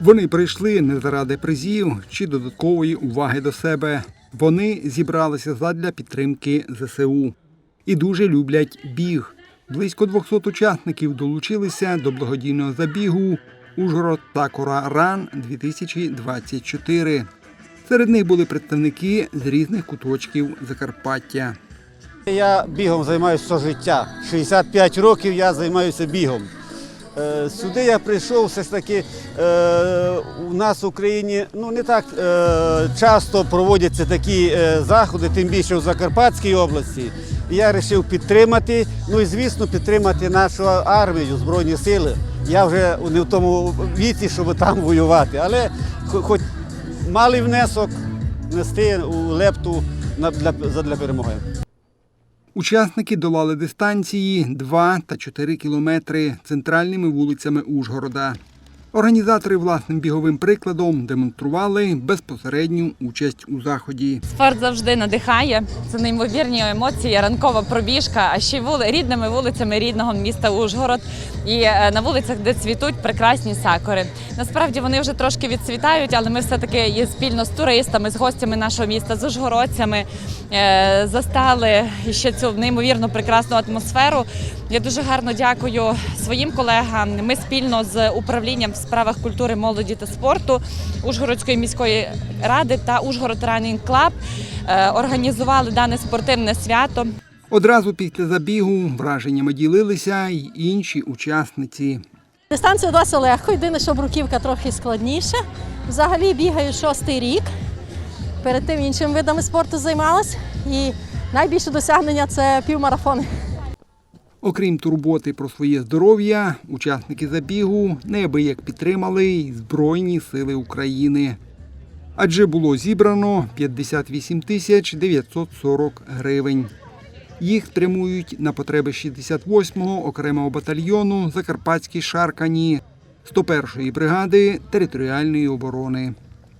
Вони прийшли не заради призів чи додаткової уваги до себе. Вони зібралися задля підтримки ЗСУ і дуже люблять біг. Близько 200 учасників долучилися до благодійного забігу Ужгород Такора Ран 2024. Серед них були представники з різних куточків Закарпаття. Я бігом займаюся все життя. 65 років я займаюся бігом. Е, Сюди я прийшов все ж таки. е, У нас в Україні ну, не так е, часто проводяться такі заходи, тим більше в Закарпатській області. Я вирішив підтримати, ну і звісно, підтримати нашу армію, Збройні сили. Я вже не в тому віці, щоб там воювати, але хоч малий внесок нести у лепту для перемоги. Учасники долали дистанції 2 та 4 кілометри центральними вулицями Ужгорода. Організатори власним біговим прикладом демонстрували безпосередню участь у заході. Спорт завжди надихає. Це неймовірні емоції, ранкова пробіжка, а ще й вули, рідними вулицями рідного міста Ужгород. І е, на вулицях, де цвітуть прекрасні сакури. Насправді вони вже трошки відцвітають, але ми все таки є спільно з туристами, з гостями нашого міста, з ужгородцями е, застали ще цю неймовірно прекрасну атмосферу. Я дуже гарно дякую своїм колегам. Ми спільно з управлінням в справах культури, молоді та спорту Ужгородської міської ради та Ужгород Ранінг Клаб е, організували дане спортивне свято. Одразу після забігу враженнями ділилися й інші учасниці. Дистанція досить легко, єдине, що бруківка трохи складніша. Взагалі бігаю шостий рік. Перед тим іншими видами спорту займалась. І найбільше досягнення це півмарафони. Окрім турботи про своє здоров'я, учасники забігу неабияк підтримали й Збройні сили України. Адже було зібрано 58 тисяч 940 гривень. Їх тримують на потреби 68-го окремого батальйону Закарпатські Шаркані 101-ї бригади територіальної оборони.